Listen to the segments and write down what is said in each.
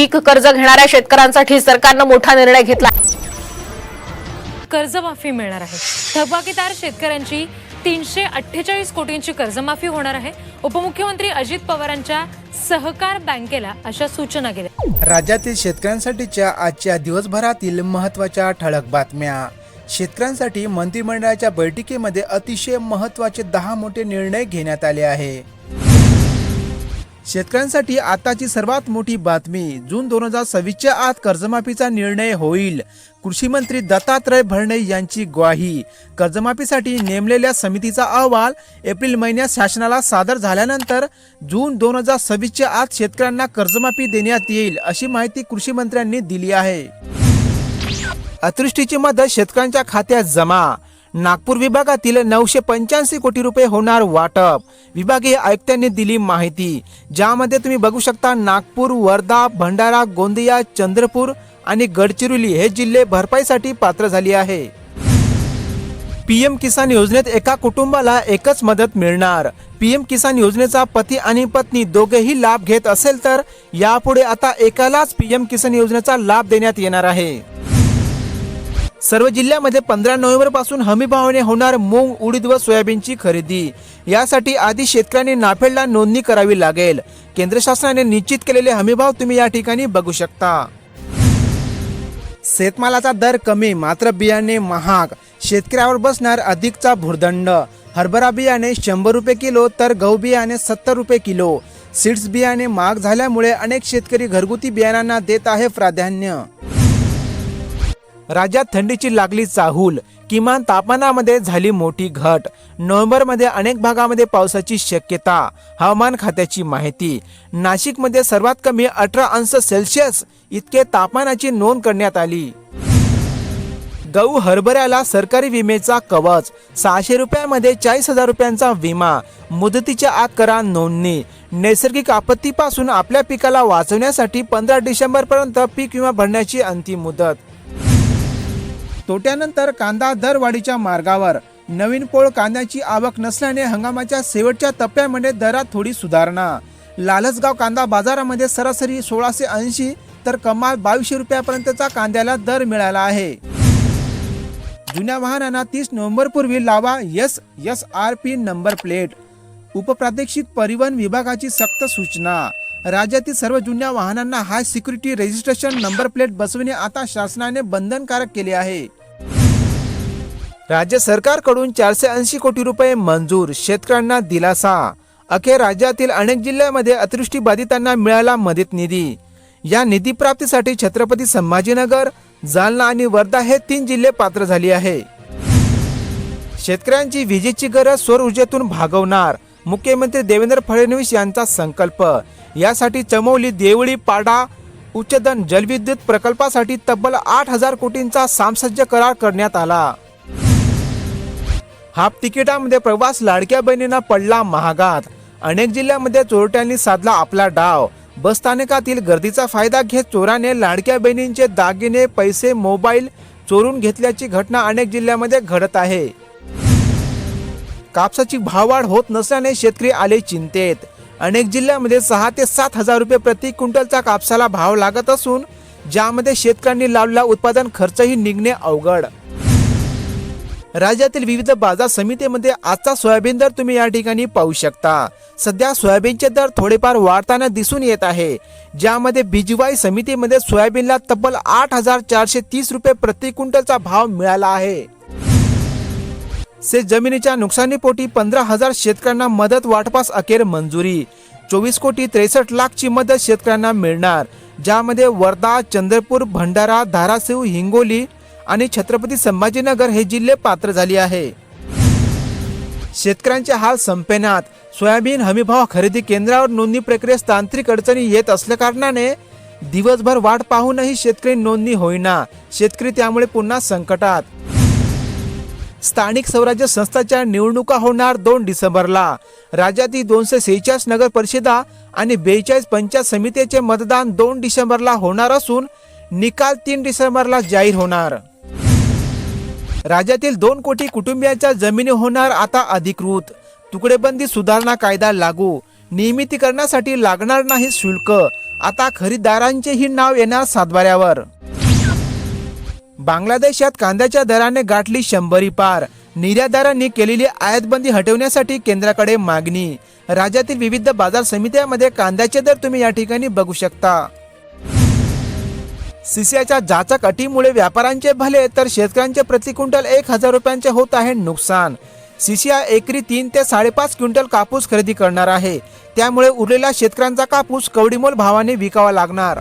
पीक कर्ज घेणाऱ्या शेतकऱ्यांसाठी सरकारनं मोठा निर्णय घेतला. कर्जमाफी मिळणार आहे. थकबाकीदार शेतकऱ्यांची तीनशे अठ्ठेचाळीस कोटींची कर्जमाफी होणार आहे. उपमुख्यमंत्री अजित पवारांच्या सहकार बँकेला अशा सूचना केल्या राज्यातील शेतकऱ्यांसाठीच्या आजच्या दिवसभरातील महत्त्वाच्या ठळक बातम्या. शेतकऱ्यांसाठी मंत्रिमंडळाच्या बैठकीमध्ये अतिशय महत्त्वाचे दहा मोठे निर्णय घेण्यात आले आहे. शेतकऱ्यांसाठी आताची सर्वात मोठी बातमी. जून दोन हजार सव्वीसच्या आत कर्जमाफीचा निर्णय होईल. कृषी मंत्री दत्तात्रय भरणे यांची ग्वाही. कर्जमाफीसाठी नेमलेल्या समितीचा अहवाल एप्रिल महिन्यात शासनाला सादर झाल्यानंतर जून दोन हजार सव्वीसच्या आत शेतकऱ्यांना कर्जमाफी देण्यात येईल अशी माहिती कृषी मंत्र्यांनी दिली आहे. अतिवृष्टीची मदत शेतकऱ्यांच्या खात्यात जमा. नागपूर विभागातील नऊशे पंच्याऐंशी कोटी रुपये होणार वाटप. विभागीय आयुक्तांनी दिली माहिती. ज्यामध्ये तुम्ही बघू शकता नागपूर वर्धा भंडारा गोंदिया चंद्रपूर आणि गडचिरोली हे जिल्हे भरपाईसाठी पात्र झाली आहे. पीएम किसान योजनेत एका कुटुंबाला एकच मदत मिळणार. पीएम किसान योजनेचा पती आणि पत्नी दोघेही लाभ घेत असेल तर यापुढे आता एकालाच पीएम किसान योजनेचा लाभ देण्यात येणार आहे. सर्व जिल्ह्यामध्ये पंधरा नोव्हेंबरपासून होणार मूग उडीद व सोयाबीनची खरेदी. यासाठी आधी शेतकऱ्यांनी नाफेडला नोंदणी करावी लागेल. केंद्र शासनाने निश्चित केलेले हमीभाव तुम्ही या ठिकाणी बघू शकता. शेतमालाचा दर कमी मात्र बियाणे महाग. शेतकऱ्यावर बसणार अधिकचा भुर्दंड. हरभरा बियाणे शंभर रुपये किलो तर गहू बियाणे सत्तर रुपये किलो. सीड्स बियाणे महाग झाल्यामुळे अनेक शेतकरी घरगुती बियाणांना देत आहे प्राधान्य. राज्यात थंडीची लागली चाहूल. किमान तापमानामध्ये झाली मोठी घट. नोव्हेंबरमध्ये अनेक भागामध्ये पावसाची शक्यता. हवामान खात्याची माहिती. नाशिकमध्ये सर्वात कमी अठरा अंश सेल्सिअस इतके तापमानाची नोंद करण्यात आली. गहू हरभऱ्याला सरकारी विमेचा कवच. सहाशे रुपयामध्ये चाळीस हजार रुपयांचा विमा. मुदतीच्या आत करा नोंदणी. नैसर्गिक आपत्तीपासून आपल्या पिकाला वाचवण्यासाठी पंधरा डिसेंबर पर्यंत पीक विमा भरण्याची अंतिम मुदत. तोट्यानंतर कांदा दरवाढीच्या मार्गावर. नवीन पोळ कांद्याची आवक नसल्याने हंगामाच्या शेवटच्या टप्प्यामध्ये दरात थोडी सुधारणा. लालसगाव कांदा बाजारामध्ये सरासरी सोळाशे ऐंशी तर कमाल बावीसशे रुपयापर्यंतचा कांद्याला दर मिळाला आहे. जुन्या वाहनांना तीस नोव्हेंबर पूर्वी लावा S S R P number plate. उपप्रादेशिक परिवहन विभागाची सक्त सूचना. राज्यातील सर्व जुन्या वाहनांना high security registration number plate बसविणे आता शासनाने बंधनकारक केले आहे. राज्य सरकारकडून चारशे ऐंशी कोटी रुपये मंजूर. शेतकऱ्यांना दिलासा. अखेर राज्यातील अनेक जिल्ह्यामध्ये अतिवृष्टी बाधितांना मिळाला मदत निधी. या निधी प्राप्तीसाठी छत्रपती संभाजीनगर जालना आणि वर्धा हे तीन जिल्हे पात्र झाली आहे. शेतकऱ्यांची विजेची गरज सौर ऊर्जेतून भागवणार मुख्यमंत्री देवेंद्र फडणवीस यांचा संकल्प. यासाठी चमवली देवळी पाडा उच्चदन जलविद्युत प्रकल्पासाठी तब्बल आठ हजार कोटींचा सामसज्ज करार करण्यात आला. हाफ तिकिटामध्ये प्रवास लाडक्या बहिणींना पडला महागात. अनेक जिल्ह्यामध्ये चोरट्यांनी साधला आपला डाव. बस स्थानकातील गर्दीचा फायदा घेत चोराने लाडक्या बहिणींचे दागिने पैसे मोबाईल चोरून घेतल्याची घटना अनेक जिल्ह्यामध्ये घडत आहे. कापसाची भाववाढ होत नसल्याने शेतकरी आले चिंतेत. अनेक जिल्ह्यामध्ये सहा ते सात हजार रुपये प्रति क्विंटलचा कापसाला भाव लागत असून ज्यामध्ये शेतकऱ्यांनी लावलेला उत्पादन खर्चही निघणे अवघड. राज्यातील विविध बाजार समितीमध्ये आजचा सोयाबीन दर तुम्ही या ठिकाणी पाहू शकता. सध्या सोयाबीनचे दर थोडेफार वाढताना दिसून येत आहे. ज्यामध्ये बिजवाई समितीमध्ये सोयाबीनला तब्बल आठ हजार चारशे तीस रुपये प्रति क्विंटलचा भाव मिळाला आहे. से जमिनीच्या नुकसानीपोटी पंधरा हजार शेतकऱ्यांना मदत वाटपास अखेर मंजुरी. चोवीस कोटी त्रेसष्ट लाखची मदत शेतकऱ्यांना मिळणार. ज्यामध्ये वर्धा चंद्रपूर भंडारा धाराशिव हिंगोली आणि छत्रपती संभाजीनगर हे जिल्हे पात्र झाले आहे. शेतकऱ्यांचे हाल संपेनात. सोयाबीन हमीभाव खरेदी केंद्रावर नोंदणी प्रक्रियेस तांत्रिक अडचणी येत असल्याकारणाने दिवसभर वाट पाहूनही शेतकरी नोंदणी होईना. शेतकरी त्यामुळे पुन्हा संकटात. स्थानिक स्वराज्य संस्थाच्या निवडणुका होणार दोन डिसेंबरला. राज्यातील दोनशे सेहेचाळीस नगर परिषदा आणि बेचाळीस पंचायत समितीचे मतदान दोन डिसेंबरला होणार असून निकाल तीन डिसेंबरला जाहीर होणार. राज्यातील दोन कोटी कुटुंबियांच्या जमिनी होणार आता अधिकृत. तुकडेबंदी सुधारणा कायदा लागू. नियमितीकरणासाठी लागणार नाही शुल्क. आता खरीदारांचेही नाव येणार सातबाऱ्यावर. बांगलादेशात कांद्याच्या दराने गाठली शंभरी पार. निर्यातदारांनी केलेली आयातबंदी हटवण्यासाठी केंद्राकडे मागणी. राज्यातील विविध बाजार समित्यांमध्ये कांद्याचे दर तुम्ही या ठिकाणी बघू शकता. सीसीआयच्या जाचक अटीमुळे व्यापाऱ्यांचे भले तर शेतकऱ्यांचे प्रति क्विंटल एक हजार रुपयांचे होत आहे नुकसान. सीसीआय एकरी तीन ते साडेपाच क्विंटल कापूस खरेदी करणार आहे. त्यामुळे उरलेला शेतकऱ्यांचा कापूस कवडीमोल भावाने विकावा लागणार.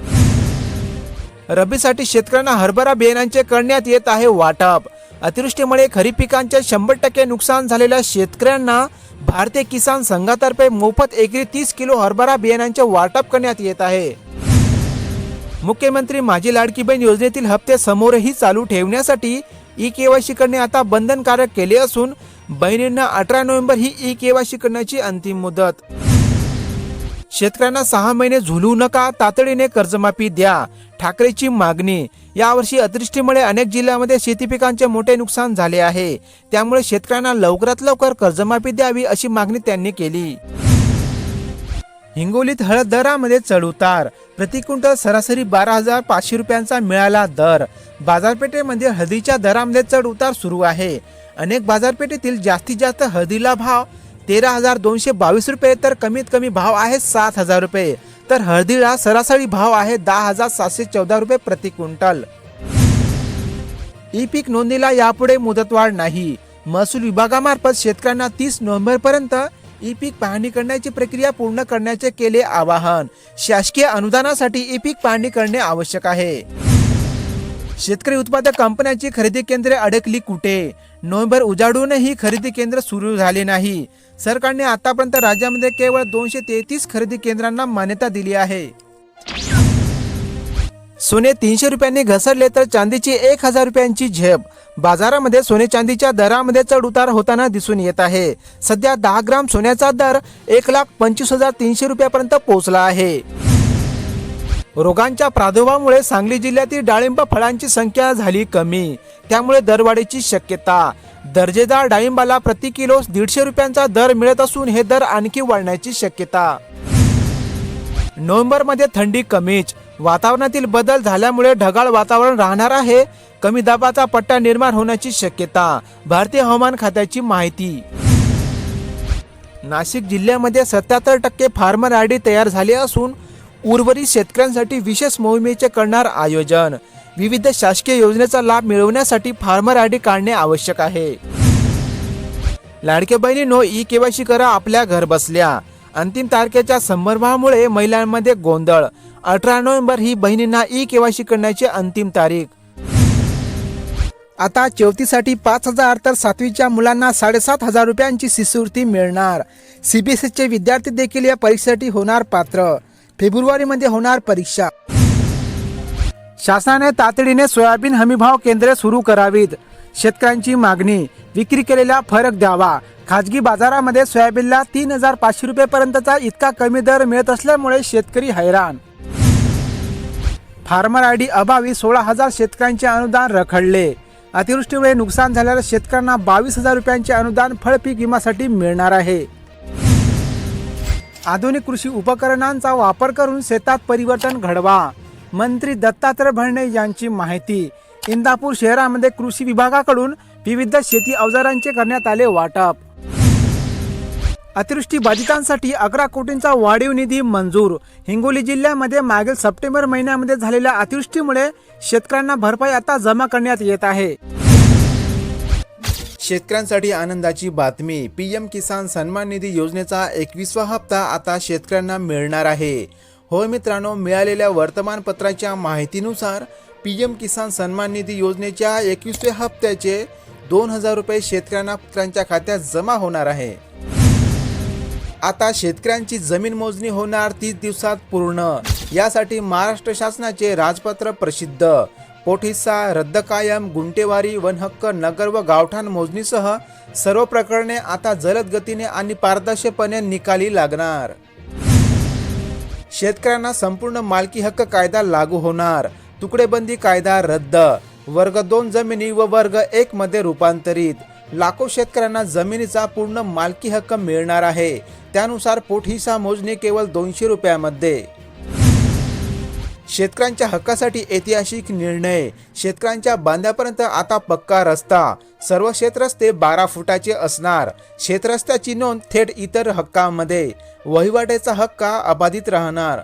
रब्बीसाठी शेतकऱ्यांना हरभरा बियाणांचे करण्यात येत आहे वाटप. अतिवृष्टीमुळे खरीप पिकांचे शंभर टक्के नुकसान झालेल्या शेतकऱ्यांना भारतीय किसान संघातर्फे मोफत एकरी तीस किलो हरभरा बियाणांचे वाटप करण्यात येत आहे. मुख्यमंत्री माझी लाडकी बहीण योजनेतील हप्ते समोरही चालू ठेवण्यासाठी ई केवायसी करणे आता बंधनकारक केले असून बहिणींना अठरा नोव्हेंबर ही ई केवायसी करण्याची अंतिम मुदत. शेतकऱ्यांना सहा महिने झुलू नका तातडीने कर्जमाफी द्या ठाकरेची मागणी. यावर्षी अतिवृष्टीमुळे अनेक जिल्ह्यांमध्ये शेती पिकांचे मोठे नुकसान झाले आहे. त्यामुळे शेतकऱ्यांना लवकरात लवकर कर्जमाफी द्यावी अशी मागणी त्यांनी केली. हिंगोलीत हळद दरामध्ये चढउतार प्रति क्विंटल सरासरी बारा हजार पाचशे रुपयांचा मिळाला दर. बाजारपेठेमध्ये हळदीच्या दरामध्ये चढ उतार सुरू आहे. अनेक बाजारपेठेतील जास्तीत जास्त हळदीला भाव तेरा हजार दोनशे बावीस रुपये तर कमीत कमी भाव आहे सात हजार रुपये. तर हळदीला सरासरी भाव आहे दहा हजार सातशे चौदा रुपये प्रति क्विंटल. ई पीक नोंदणीला यापुढे मुदतवाढ नाही. महसूल विभागामार्फत शेतकऱ्यांना तीस नोव्हेंबर पर्यंत ई पीक पाहणी करण्याची प्रक्रिया पूर्ण करण्याचे केले आवाहन. शासकीय अनुदानासाठी ई पीक पाहणी करणे आवश्यक आहे. शेतकरी उत्पादक कंपन्यांची खरेदी केंद्रे अडकली कुठे? नोव्हेंबर उजाडूनही खरेदी केंद्र सुरू झाले नाही. सरकारने आतापर्यंत राज्यामध्ये केवळ दोनशे तेहतीस खरेदी केंद्रांना मान्यता दिली आहे. सोने तीनशे रुपयांनी घसरले तर चांदीची एक हजार रुपयांची झेप. बाजारामध्ये सोने चांदीच्या दरामध्ये चढ उतार होताना दिसून येत आहे. सध्या दहा ग्राम सोन्याचा दर एक लाख पंचवीस हजार तीनशे रुपयापर्यंत पोहोचला आहे. रोगांच्या प्रादुर्भावामुळे सांगली जिल्ह्यातील डाळिंब फळांची संख्या झाली कमी. त्यामुळे दरवाढीची शक्यता. दर्जेदार डाळिंबाला प्रति किलो दीडशे रुपयांचा दर मिळत असून हे दर आणखी वाढण्याची शक्यता. नोव्हेंबरमध्ये थंडी कमीच. वातावरणातील बदल झाल्यामुळे ढगाळ वातावरण राहणार आहे. कमी दाबाचा पट्टा निर्माण होण्याची शक्यता भारतीय हवामान खात्याची माहिती. नाशिक जिल्ह्यामध्ये सत्याहत्तर टक्के फार्मर आयडी तयार झाले असून उर्वरित शेतकऱ्यांसाठी विशेष मोहिमेचे करणार आयोजन. विविध शासकीय योजनेचा लाभ मिळवण्यासाठी फार्मर आयडी काढणे आवश्यक आहे. लाडके बहिणीनो ई केवायसी करा आपल्या घर बसल्या अंतिम तारखेच्या संदर्भामुळे महिलांमध्ये गोंधळ. अठरा नोव्हेंबर ही बहिणींना ई केवायसी करण्याची अंतिम तारीख. आता चौथीसाठी पाच हजार तर सातवीच्या मुलांना साडेसात हजार रुपयांची शिष्यवृत्ती मिळणार. सीबीएसईचे विद्यार्थी देखील या परीक्षेसाठी होणार पात्र. फेब्रुवारीमध्ये होणार परीक्षा. शासनाने तातडीने सोयाबीन हमीभाव केंद्रे सुरू करावीत. शेतकऱ्यांची मागणी विक्री केलेला फरक द्यावा. खाजगी बाजारामध्ये सोयाबीनला तीन हजार पाचशे रुपयेपर्यंतचा इतका कमी दर मिळत असल्यामुळे शेतकरी हैराण. फार्मर आय डी अभावी सोळा हजार शेतकऱ्यांचे अनुदान रखडले. अतिवृष्टीमुळे नुकसान झालेल्या शेतकऱ्यांना बावीस हजार रुपयांचे अनुदान फळपीक विमासाठी विम्यासाठी मिळणार आहे. आधुनिक कृषी उपकरणांचा वापर करून शेतात परिवर्तन घडवा. मंत्री दत्तात्रय भरणे यांची माहिती. इंदापूर शहरामध्ये कृषी विभागाकडून विविध शेती अवजारांचे करण्यात आले वाटप. अतिवृष्टी बाधितांसाठी अकरा कोटींचा वाढीव निधी मंजूर. हिंगोली जिल्ह्यामध्ये मागील सप्टेंबर महिन्यामध्ये झालेल्या अतिवृष्टीमुळे शेतकऱ्यांना भरपाई आता जमा करण्यात येत आहे. शेतकऱ्यांसाठी आनंदाची बातमी पीएम किसान सन्मान निधी योजनेचा एकवीसवा हप्ता आता शेतकऱ्यांना मिळणार आहे. होय मित्रांनो मिळालेल्या वर्तमानपत्राच्या माहितीनुसार पी एम किसान सन्मान निधी योजनेच्या एकवीसव्या हप्त्याचे दोन हजार रुपये शेतकऱ्यांना पुत्रांच्या खात्यात जमा होणार आहे. आता शेतकऱ्यांची जमीन मोजणी होणार तीस दिवसात पूर्ण. यासाठी महाराष्ट्र शासनाचे राजपत्र प्रसिद्ध. पोठिस्सा रद्द कायम गुंटेवारी वनहक्क नगर व गावठाण मोजणीसह सर्व प्रकरणे आता जलद गतीने आणि पारदर्शकपणे निकाली लागणार. शेतकऱ्यांना संपूर्ण मालकी हक्क कायदा लागू होणार. तुकडेबंदी कायदा रद्द. वर्ग दोन जमिनी व वर्ग एक मध्ये रूपांतरित. लाखो शेतकऱ्यांना जमिनीचा पूर्ण मालकी हक्क मिळणार आहे. त्यानुसार पोटहिसा मोजणी केवळ दोनशे रुपयामध्ये. शेतकऱ्यांच्या हक्कासाठी ऐतिहासिक निर्णय. शेतकऱ्यांच्या बांध्यापर्यंत आता पक्का रस्ता. सर्व क्षेत्रस्ते बारा फुटाचे असणार. क्षेत्रस्त्याची नोंद थेट इतर हक्कामध्ये. वहिवाटेचा हक्का अबाधित राहणार.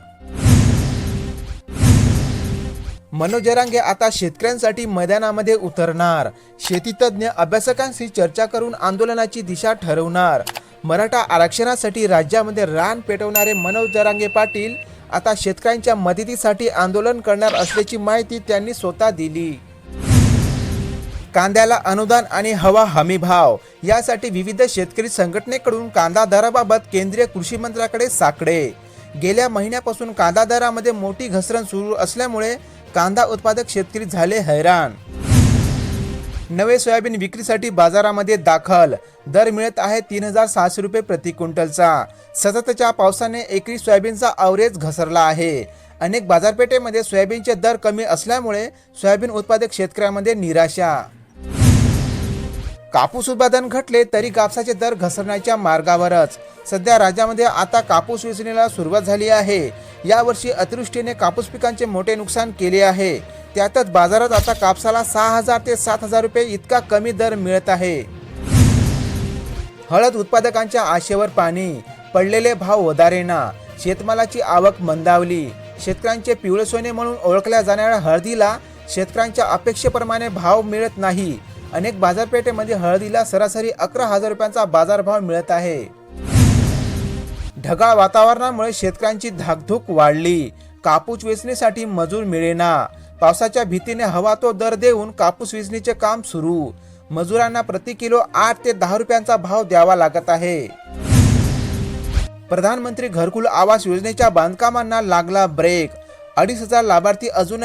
मनोज जरांगे आता शेतकऱ्यांसाठी मैदानामध्ये उतरणार. शेतीतज्ञ अभ्यासकांशी चर्चा करून आंदोलनाची दिशा ठरवणार. मराठा आरक्षणासाठी राज्यामध्ये रान पेटवणारे मनोज जरांगे पाटील आता शेतकऱ्यांच्या मदतीसाठी आंदोलन करणार असल्याची माहिती त्यांनी स्वतः दिली. कांद्याला अनुदान आणि हवा हमी भाव यासाठी विविध शेतकरी संघटनेकडून कांदा दराबाबत केंद्रीय कृषी मंत्र्याकडे साकडे. गेल्या महिन्यापासून कांदा दरामध्ये मोठी घसरण सुरू असल्यामुळे कांदा उत्पादक शेतकरी झाले हैराण. नवे सोयाबीन विक्रीसाठी बाजारामध्ये दाखल. दर मिळत आहे तीन हजार सहाशे रुपये प्रति क्विंटलचा. सततच्या पावसाने एकरी सोयाबीनचा अवरेज घसरला आहे. अनेक बाजारपेठेमध्ये सोयाबीनचे दर कमी असल्यामुळे सोयाबीन उत्पादक शेतकऱ्यांमध्ये निराशा. कापूस उत्पादन घटले तरी कापसाचे दर घसरण्याच्या मार्गावरच. सध्या राज्यामध्ये आता कापूस वेचणीला सुरुवात झाली आहे. यावर्षी अतिवृष्टीने कापूस पिकांचे मोठे नुकसान केले आहे. त्यातच बाजारात आता कापसाला सहा हजार ते सात हजार रुपये इतका कमी दर मिळत आहे. हळद उत्पादकांच्या आशेवर पाणी पडलेले भाव वधारेना शेतमालाची आवक मंदावली. शेतकऱ्यांचे पिवळे सोने म्हणून ओळखल्या जाणाऱ्या हळदीला शेतकऱ्यांच्या अपेक्षेप्रमाणे भाव मिळत नाही. अनेक बाजारपेठेमध्ये हळदीला सरासरी अकरा हजार रुपयांचा बाजारभाव मिळत आहे. ढगाळ वातावरणामुळे शेतकऱ्यांची धाकधूक वाढली. कापूस वेचणीसाठी मजूर मिळेना. पावसाच्या भीतीने हवा तो दर देऊन कापूस वेचणीचे काम सुरू. मजुरांना प्रति किलो आठ ते दहा रुपयांचा भाव द्यावा लागत आहे. प्रधानमंत्री घरकुल आवास योजनेच्या बांधकामांना लागला ब्रेक. अडीच हजार लाभार्थी अजून